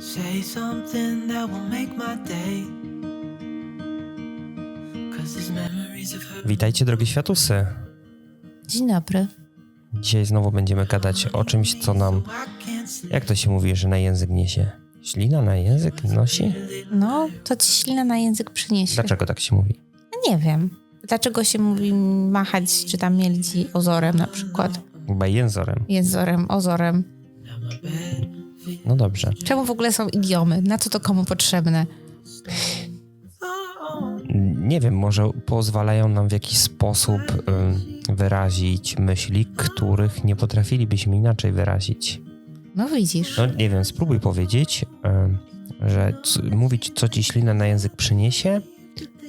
Say something that will make my day. Cause these memories of her. Witajcie, drogie światusy. Dzień dobry. Dzisiaj znowu będziemy gadać o czymś, co nam, jak to się mówi, że na język niesie? Ślina na język nosi? No, to ci ślina na język przyniesie. Dlaczego tak się mówi? Nie wiem. Dlaczego się mówi machać, czy tam mieldzi ozorem na przykład? Chyba jęzorem. Jęzorem, ozorem. No dobrze. Czemu w ogóle są idiomy? Na co to komu potrzebne? Nie wiem, może pozwalają nam w jakiś sposób ym, wyrazić myśli, których nie potrafilibyśmy inaczej wyrazić. No widzisz. No nie wiem, spróbuj powiedzieć, ym, że mówić, co ci ślina na język przyniesie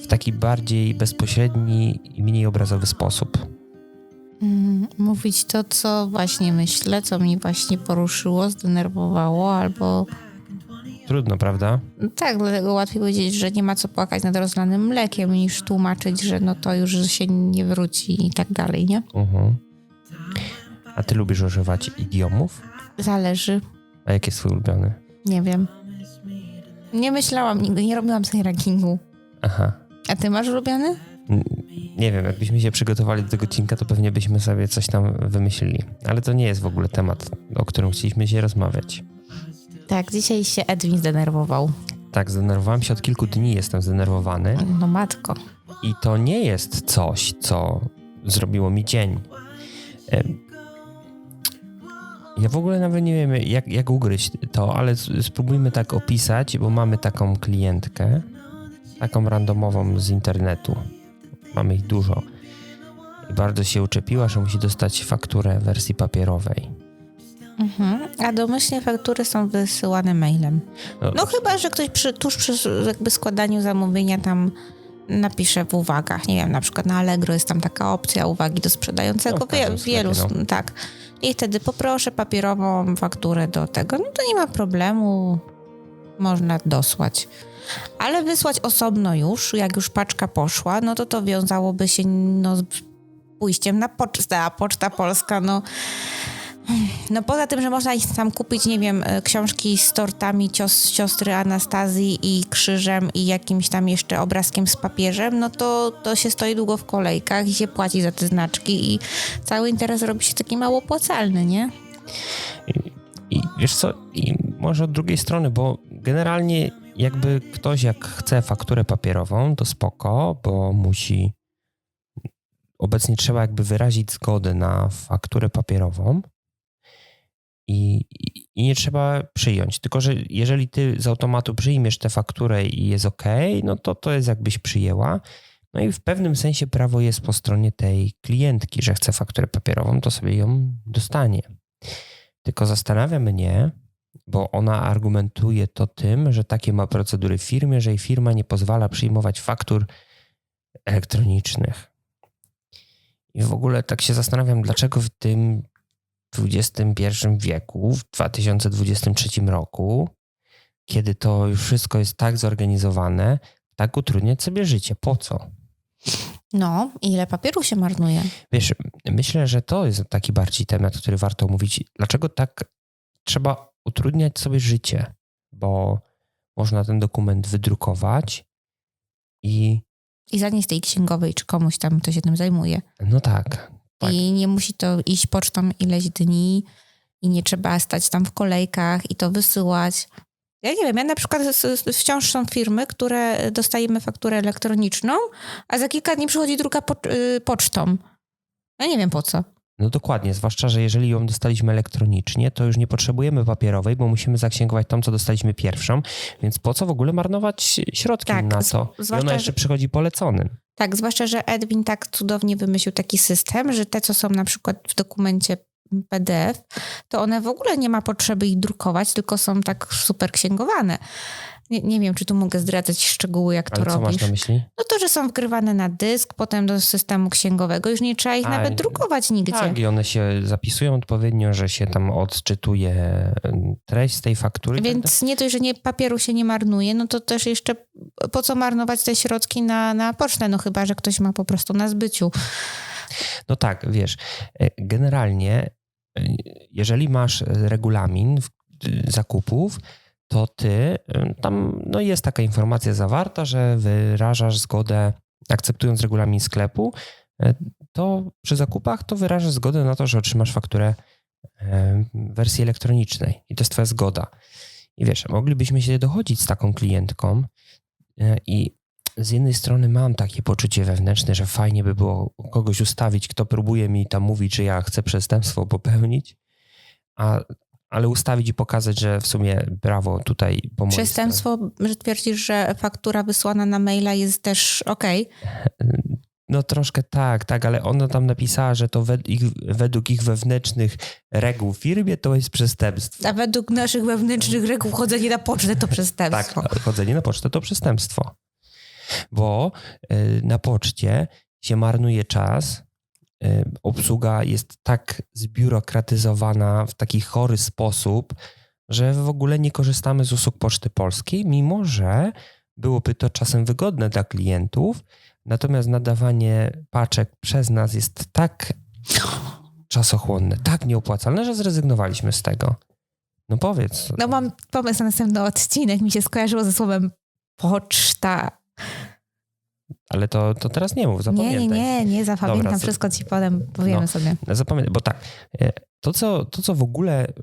w taki bardziej bezpośredni i mniej obrazowy sposób. Mm, mówić to, co właśnie myślę, co mnie właśnie poruszyło, zdenerwowało, albo... Trudno, prawda? Tak, dlatego łatwiej powiedzieć, że nie ma co płakać nad rozlanym mlekiem, niż tłumaczyć, że no to już się nie wróci i tak dalej, nie? Mhm. A ty lubisz używać idiomów? Zależy. A jaki jest twój ulubiony? Nie wiem. Nie myślałam nigdy, nie robiłam sobie rankingu. Aha. A ty masz ulubiony? N- Nie wiem, jakbyśmy się przygotowali do tego odcinka, to pewnie byśmy sobie coś tam wymyślili. Ale to nie jest w ogóle temat, o którym chcieliśmy się rozmawiać. Tak, dzisiaj się Edwin zdenerwował. Tak, zdenerwowałem się od kilku dni, jestem zdenerwowany. No matko. I to nie jest coś, co zrobiło mi dzień. Ja w ogóle nawet nie wiem, jak, jak ugryźć to, ale spróbujmy tak opisać, bo mamy taką klientkę, taką randomową z internetu. Mamy ich dużo. I bardzo się uczepiła, że musi dostać fakturę w wersji papierowej. Mhm. A domyślnie faktury są wysyłane mailem. No, No chyba, że ktoś przy, tuż przy jakby składaniu zamówienia tam napisze w uwagach. Nie wiem, na przykład na Allegro jest tam taka opcja uwagi do sprzedającego. No, Wie, wielu, no. tak. I wtedy poproszę papierową fakturę do tego. No to nie ma problemu. Można dosłać. Ale wysłać osobno już, jak już paczka poszła, no to to wiązałoby się no, z pójściem na pocztę, a Poczta Polska, no... No poza tym, że można iść tam kupić, nie wiem, e, książki z tortami cios, siostry Anastazji i krzyżem i jakimś tam jeszcze obrazkiem z papieżem, no to, to się stoi długo w kolejkach i się płaci za te znaczki i cały interes robi się taki mało opłacalny, nie? I wiesz co, i może od drugiej strony, bo generalnie jakby ktoś jak chce fakturę papierową, to spoko, bo musi obecnie trzeba jakby wyrazić zgodę na fakturę papierową i, i, nie trzeba przyjąć. Tylko, że jeżeli ty z automatu przyjmiesz tę fakturę i jest ok, no to to jest jakbyś przyjęła. No i w pewnym sensie prawo jest po stronie tej klientki, że chce fakturę papierową, to sobie ją dostanie. Tylko zastanawia mnie, bo ona argumentuje to tym, że takie ma procedury w firmie, że jej firma nie pozwala przyjmować faktur elektronicznych. I w ogóle tak się zastanawiam, dlaczego w tym XXI wieku, w 2023 roku, kiedy to już wszystko jest tak zorganizowane, tak utrudniać sobie życie. Po co? No, ile papieru się marnuje? Wiesz, myślę, że to jest taki bardziej temat, który warto omówić. Dlaczego tak trzeba utrudniać sobie życie? Bo można ten dokument wydrukować i I zanieść tej księgowej, czy komuś tam, kto się tym zajmuje. no tak, tak. I nie musi to iść pocztą ileś dni i nie trzeba stać tam w kolejkach i to wysyłać. Ja nie wiem, ja na przykład wciąż są firmy, które dostajemy fakturę elektroniczną, a za kilka dni przychodzi druga po, y, pocztą. Ja nie wiem po co. No dokładnie, zwłaszcza, że jeżeli ją dostaliśmy elektronicznie, to już nie potrzebujemy papierowej, bo musimy zaksięgować tą, co dostaliśmy pierwszą, więc po co w ogóle marnować środki Tak, na to? I ona jeszcze że- przychodzi poleconym. Tak, zwłaszcza, że Edwin tak cudownie wymyślił taki system, że te, co są na przykład w dokumencie PDF, to one w ogóle nie ma potrzeby ich drukować, tylko są tak super księgowane. Nie, nie wiem, czy tu mogę zdradzać szczegóły, jak to Ale co robisz. masz na myśli? No to, że są wgrywane na dysk, potem do systemu księgowego, już nie trzeba ich A, nawet drukować nigdzie. Tak, i one się zapisują odpowiednio, że się tam odczytuje e, treść z tej faktury. tak Więc nie dość, że nie, papieru się nie marnuje, no to też jeszcze po co marnować te środki na, na pocztę, no chyba, że ktoś ma po prostu na zbyciu. No tak, wiesz, e, generalnie e, jeżeli masz regulamin w- zakupów, to ty, tam no jest taka informacja zawarta, że wyrażasz zgodę, akceptując regulamin sklepu, y, to przy zakupach to wyrażasz zgodę na to, że otrzymasz fakturę w wersji elektronicznej i to jest twoja zgoda. I wiesz, moglibyśmy się dochodzić z taką klientką y, i z jednej strony mam takie poczucie wewnętrzne, że fajnie by było kogoś ustawić, kto próbuje mi tam mówić, że ja chcę przestępstwo popełnić, a, ale ustawić i pokazać, że w sumie brawo tutaj po mojej Przestępstwo, że twierdzisz, że faktura wysłana na maila jest też okej. stronie. No troszkę tak, tak, ale ona tam napisała, że to wed ich, według ich wewnętrznych reguł w firmie to jest przestępstwo. A według naszych wewnętrznych reguł chodzenie na pocztę to Tak, przestępstwo. chodzenie na pocztę to przestępstwo. Bo y, na poczcie się marnuje czas, obsługa jest tak zbiurokratyzowana w taki chory sposób, że w ogóle nie korzystamy z usług Poczty Polskiej, mimo że byłoby to czasem wygodne dla klientów, natomiast nadawanie paczek przez nas jest tak czasochłonne, tak nieopłacalne, że zrezygnowaliśmy z tego. No powiedz. No mam pomysł na następny odcinek. Mi się skojarzyło ze słowem poczta. Ale to, to teraz nie mów, Nie, zapamiętaj. nie, nie, nie zapamiętam. Dobra, Wszystko ci potem powiemy No. sobie. Zapamiętaj, bo tak, e, to co, to co w ogóle y,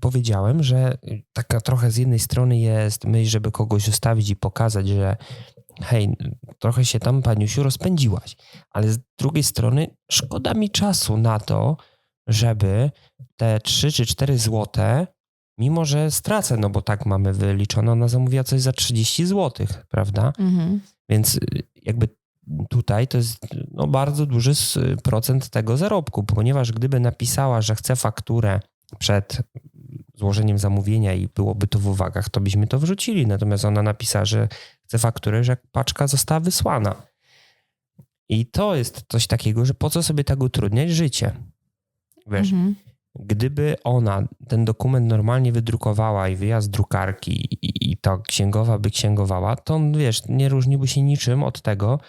powiedziałem, że y, taka trochę z jednej strony jest myśl, żeby kogoś ustawić i pokazać, że hej, trochę się tam, paniusiu, rozpędziłaś, ale z drugiej strony szkoda mi czasu na to, żeby te 3 czy 4 złote, mimo że stracę, no bo tak mamy wyliczone, ona zamówiła coś za 30 złotych, prawda? Mhm. Więc y, jakby tutaj to jest no, bardzo duży procent tego zarobku, ponieważ gdyby napisała, że chce fakturę przed złożeniem zamówienia i byłoby to w uwagach, to byśmy to wrzucili. Natomiast ona napisała, że chce fakturę, że paczka została wysłana. I to jest coś takiego, że po co sobie tak utrudniać życie? Wiesz, Mhm. Gdyby ona ten dokument normalnie wydrukowała i wyjazd drukarki i, i ta księgowa by księgowała, to on, wiesz, nie różniłby się niczym od tego,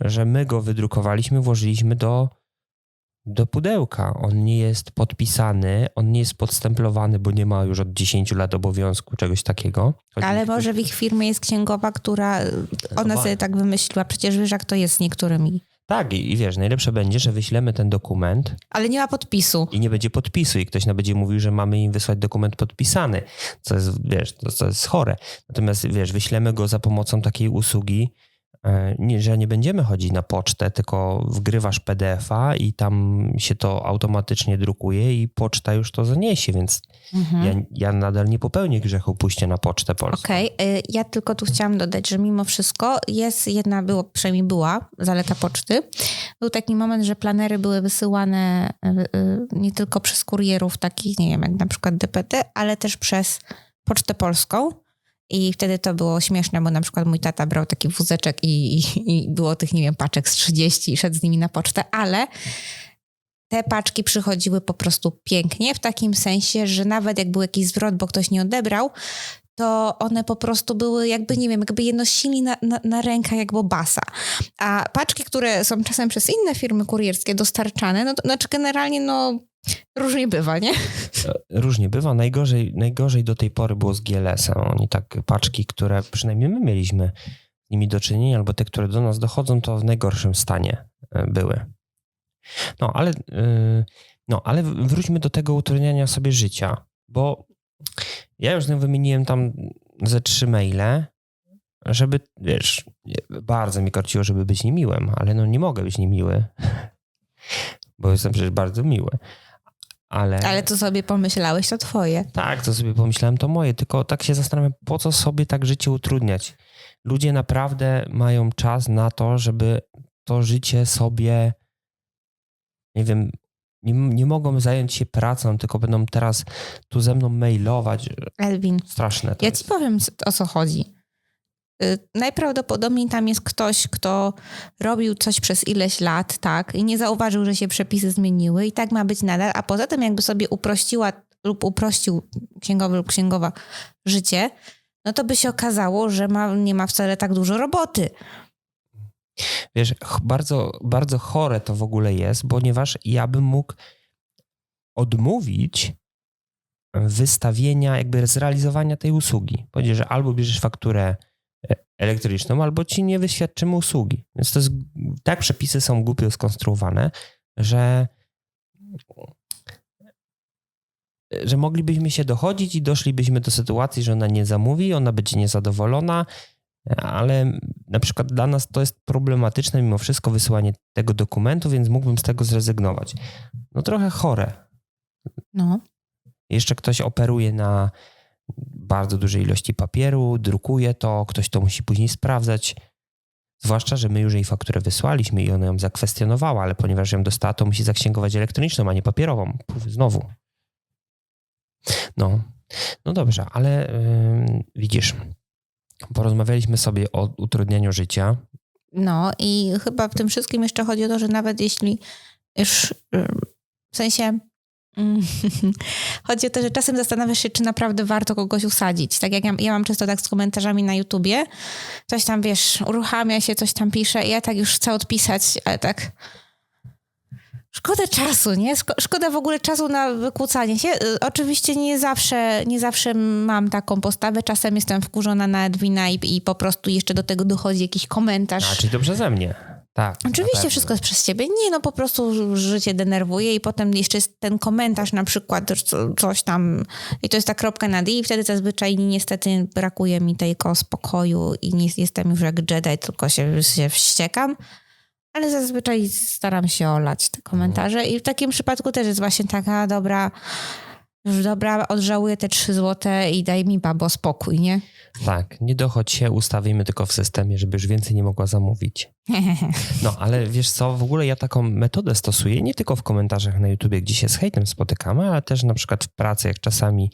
że my go wydrukowaliśmy, włożyliśmy do, do pudełka. On nie jest podpisany, on nie jest podstemplowany, bo nie ma już od 10 lat obowiązku czegoś takiego. Chodzi Ale może w ich firmie jest księgowa, która ona sobie tak wymyśliła. Przecież wiesz, jak to jest z niektórymi. Tak, i, i wiesz, najlepsze będzie, że wyślemy ten dokument Ale nie ma podpisu. i nie będzie podpisu i ktoś nam będzie mówił, że mamy im wysłać dokument podpisany, co jest, wiesz, to, to jest chore. Natomiast, wiesz, wyślemy go za pomocą takiej usługi, że nie będziemy chodzić na pocztę, tylko wgrywasz PDF-a i tam się to automatycznie drukuje i poczta już to zaniesie, więc Mhm. ja, ja nadal nie popełnię grzechu pójścia na pocztę polską. Okej, y, ja tylko tu chciałam dodać, że mimo wszystko jest jedna, było, przynajmniej była zaleta poczty. Był taki moment, że planery były wysyłane y, nie tylko przez kurierów takich, nie wiem, jak na przykład DPT, ale też przez Pocztę Polską. I wtedy to było śmieszne, bo na przykład mój tata brał taki wózeczek i, i, było tych, nie wiem, paczek z 30 i szedł z nimi na pocztę, ale te paczki przychodziły po prostu pięknie, w takim sensie, że nawet jak był jakiś zwrot, bo ktoś nie odebrał, to one po prostu były jakby, nie wiem, jakby je nosili na, na, na rękach jak bobasa. A paczki, które są czasem przez inne firmy kurierskie dostarczane, no to znaczy generalnie no różnie bywa, nie? Różnie bywa. Najgorzej, najgorzej do tej pory było z GLS-em. Oni tak paczki, które przynajmniej my mieliśmy z nimi do czynienia, albo te, które do nas dochodzą, to w najgorszym stanie e, były. No, ale, yy, no, ale wróćmy do tego utrudniania sobie życia, bo ja już wymieniłem tam ze trzy maile, żeby, wiesz, bardzo mi korciło, żeby być niemiłym, ale no nie mogę być niemiły, bo jestem przecież bardzo miły. Ale, Ale to sobie pomyślałeś, to twoje. tak, to sobie pomyślałem, to moje, tylko tak się zastanawiam, po co sobie tak życie utrudniać. Ludzie naprawdę mają czas na to, żeby to życie sobie, nie wiem, nie, nie mogą zająć się pracą, tylko będą teraz tu ze mną mailować. Elwin, Straszne to ja jest. ci powiem o co chodzi. Y, Najprawdopodobniej tam jest ktoś, kto robił coś przez ileś lat, tak, i nie zauważył, że się przepisy zmieniły i tak ma być nadal, a poza tym jakby sobie uprościła lub uprościł księgowy lub księgowa życie, no to by się okazało, że ma, nie ma wcale tak dużo roboty. Wiesz, bardzo, bardzo chore to w ogóle jest, ponieważ ja bym mógł odmówić wystawienia, jakby zrealizowania tej usługi. Powiedzieć, że albo bierzesz fakturę elektryczną, albo ci nie wyświadczymy usługi. Więc to jest, tak przepisy są głupio skonstruowane, że że moglibyśmy się dochodzić i doszlibyśmy do sytuacji, że ona nie zamówi, ona będzie niezadowolona, ale na przykład dla nas to jest problematyczne mimo wszystko wysyłanie tego dokumentu, więc mógłbym z tego zrezygnować. No trochę chore. No. Jeszcze ktoś operuje na bardzo dużej ilości papieru, drukuje to, ktoś to musi później sprawdzać. Zwłaszcza, że my już jej fakturę wysłaliśmy i ona ją zakwestionowała, ale ponieważ ją dostała, to musi zaksięgować elektroniczną, a nie papierową. Znowu. No, no dobrze, ale ym, widzisz, porozmawialiśmy sobie o utrudnianiu życia. No i chyba w tym wszystkim jeszcze chodzi o to, że nawet jeśli już ym, w sensie chodzi o to, że czasem zastanawiasz się, czy naprawdę warto kogoś usadzić. Tak jak ja, ja mam często tak z komentarzami na YouTubie, coś tam wiesz, uruchamia się, coś tam pisze i ja tak już chcę odpisać, ale tak Szkoda czasu, nie? Szko- Szkoda w ogóle czasu na wykłócanie się. Y, Oczywiście nie zawsze, nie zawsze mam taką postawę. Czasem jestem wkurzona na Edwina i, i po prostu jeszcze do tego dochodzi jakiś komentarz. A, czyli to przeze mnie. Tak. Oczywiście wszystko jest przez ciebie. Nie, no po prostu życie denerwuje i potem jeszcze jest ten komentarz na przykład co- coś tam i to jest ta kropka na D i wtedy zazwyczaj niestety brakuje mi tego spokoju i nie jestem już jak Jedi, tylko się, się wściekam. Ale zazwyczaj staram się olać te komentarze i w takim przypadku też jest właśnie taka dobra, dobra, odżałuję te trzy złote i daj mi babo spokój, nie? Tak, nie dochodź się, ustawimy tylko w systemie, żeby już więcej nie mogła zamówić. No, ale wiesz co, w ogóle ja taką metodę stosuję nie tylko w komentarzach na YouTubie, gdzie się z hejtem spotykamy, ale też na przykład w pracy, jak czasami,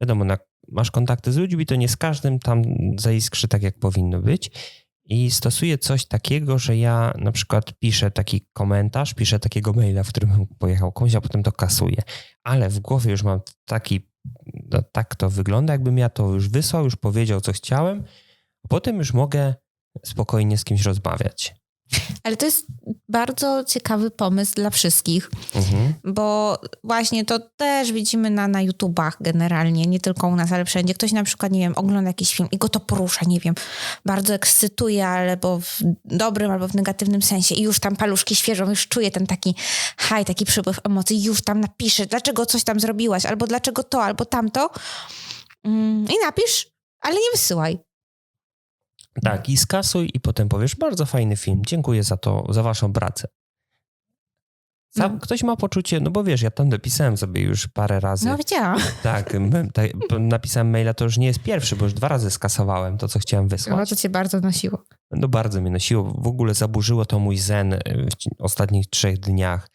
wiadomo, na, masz kontakty z ludźmi, to nie z każdym tam zaiskrzy tak, jak powinno być. I stosuję coś takiego, że ja na przykład piszę taki komentarz, piszę takiego maila, w którym pojechał komuś, a potem to kasuję. Ale w głowie już mam taki, no, tak to wygląda, jakbym ja to już wysłał, już powiedział, co chciałem, potem już mogę spokojnie z kimś rozmawiać. Ale to jest bardzo ciekawy pomysł dla wszystkich. Mhm. Bo właśnie to też widzimy na, na YouTubach generalnie, nie tylko u nas, ale wszędzie. Ktoś na przykład, nie wiem, ogląda jakiś film i go to porusza, nie wiem, bardzo ekscytuje, albo w dobrym, albo w negatywnym sensie i już tam paluszki świeżą, już czuje ten taki haj, taki przypływ emocji, już tam napisze, dlaczego coś tam zrobiłaś, albo dlaczego to, albo tamto. Mm, I napisz, ale nie wysyłaj. Tak, i skasuj i potem powiesz, bardzo fajny film, dziękuję za to, za waszą pracę. Sam, No. Ktoś ma poczucie, no bo wiesz, ja tam dopisałem sobie już parę razy. No widziałam. Tak, m- ta, p- napisałem maila, to już nie jest pierwszy, bo już dwa razy skasowałem to, co chciałem No wysłać. to cię bardzo nosiło. No bardzo mnie nosiło, w ogóle zaburzyło to mój zen y, w ostatnich trzech dniach,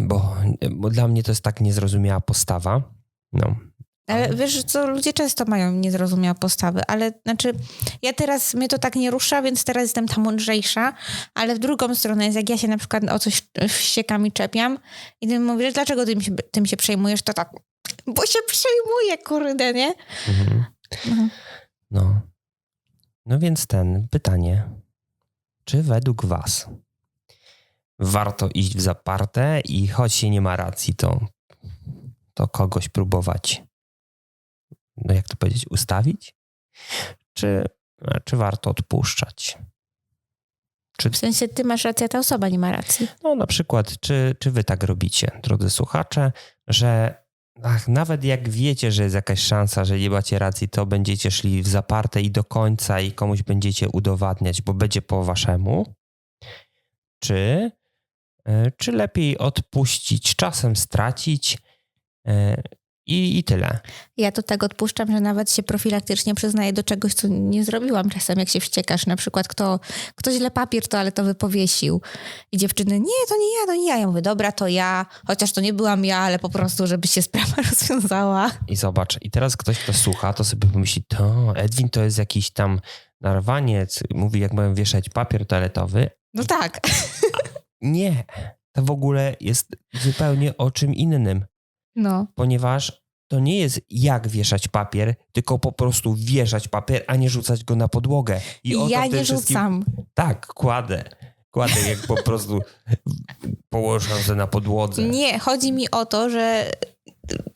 bo, bo dla mnie to jest tak niezrozumiała postawa. No, Ale wiesz co, ludzie często mają niezrozumiałe postawy, ale znaczy ja teraz, mnie to tak nie rusza, więc teraz jestem ta mądrzejsza, ale w drugą stronę jest, jak ja się na przykład o coś wściekam czepiam i ty mówisz, dlaczego tym się, tym się przejmujesz, to tak, bo się przejmuję, kurde, nie? Mhm. Mhm. No. No więc ten pytanie. Czy według Was warto iść w zaparte i choć się nie ma racji, to, to kogoś próbować, no jak to powiedzieć, ustawić? Czy, czy warto odpuszczać? Czy, W sensie ty masz rację, a ta osoba nie ma racji. no na przykład, czy, czy Wy tak robicie, drodzy słuchacze, że ach, nawet jak wiecie, że jest jakaś szansa, że nie macie racji, to będziecie szli w zaparte i do końca i komuś będziecie udowadniać, bo będzie po waszemu? Czy, e, czy lepiej odpuścić, czasem stracić e, i, i tyle? Ja to tak odpuszczam, że nawet się profilaktycznie przyznaję do czegoś, co nie zrobiłam czasem, jak się wściekasz. Na przykład kto, kto źle papier toaletowy powiesił i dziewczyny, nie, to nie ja, to nie ja. Ja mówię, dobra, to ja, chociaż to nie byłam ja, ale po prostu, żeby się sprawa rozwiązała. I zobacz, i teraz ktoś, kto słucha, to sobie pomyśli, to Edwin to jest jakiś tam narwaniec, mówi jak mają wieszać papier toaletowy. No tak. Nie, to w ogóle jest zupełnie o czym innym, No. ponieważ to nie jest jak wieszać papier, tylko po prostu wieszać papier, a nie rzucać go na podłogę. I o to ja tym nie wszystkim- rzucam. Tak, kładę. Kładę jak po prostu położę się na podłodze. Nie, chodzi mi o to, że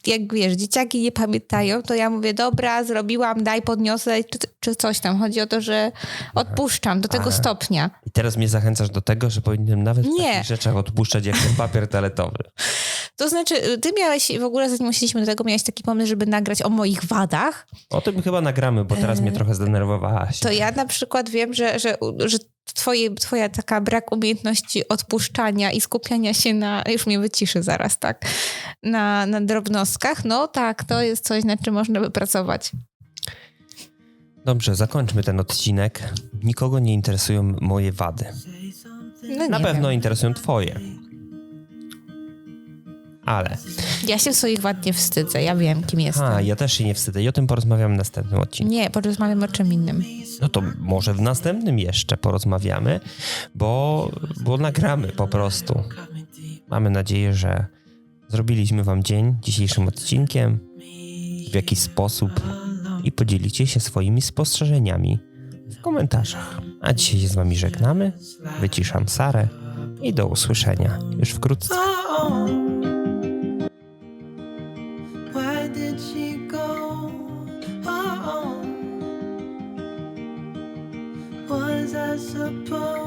jak wiesz, dzieciaki nie pamiętają, to ja mówię, dobra, zrobiłam, daj, podniosę, czy, czy coś tam. Chodzi o to, że odpuszczam do tego Aha. stopnia. I teraz mnie zachęcasz do tego, że powinienem nawet w Nie. takich rzeczach odpuszczać jak ten papier toaletowy. To znaczy, ty miałeś, w ogóle zanim usiedliśmy do tego, miałeś taki pomysł, żeby nagrać o moich wadach. O tym chyba nagramy, bo teraz mnie trochę zdenerwowałaś. To ja na przykład wiem, że, że, że twoje, twoja taka brak umiejętności odpuszczania i skupiania się na, już mnie wyciszy zaraz, tak, na, na drobnostkach, no tak, to jest coś, nad czym można by pracować. Dobrze, zakończmy ten odcinek. Nikogo nie interesują moje wady. No Na pewno wiem. interesują twoje. Ale, Ja się swoich wad nie wstydzę, ja wiem, kim jestem. a, ja też się nie wstydzę i o tym porozmawiam w następnym odcinku. Nie, porozmawiamy o czym innym. No to może w następnym jeszcze porozmawiamy, bo, bo nagramy po prostu. Mamy nadzieję, że zrobiliśmy wam dzień dzisiejszym odcinkiem w jakiś sposób i podzielicie się swoimi spostrzeżeniami w komentarzach. A dzisiaj się z wami żegnamy, wyciszam Sarę i do usłyszenia już wkrótce. Oh, was I supposed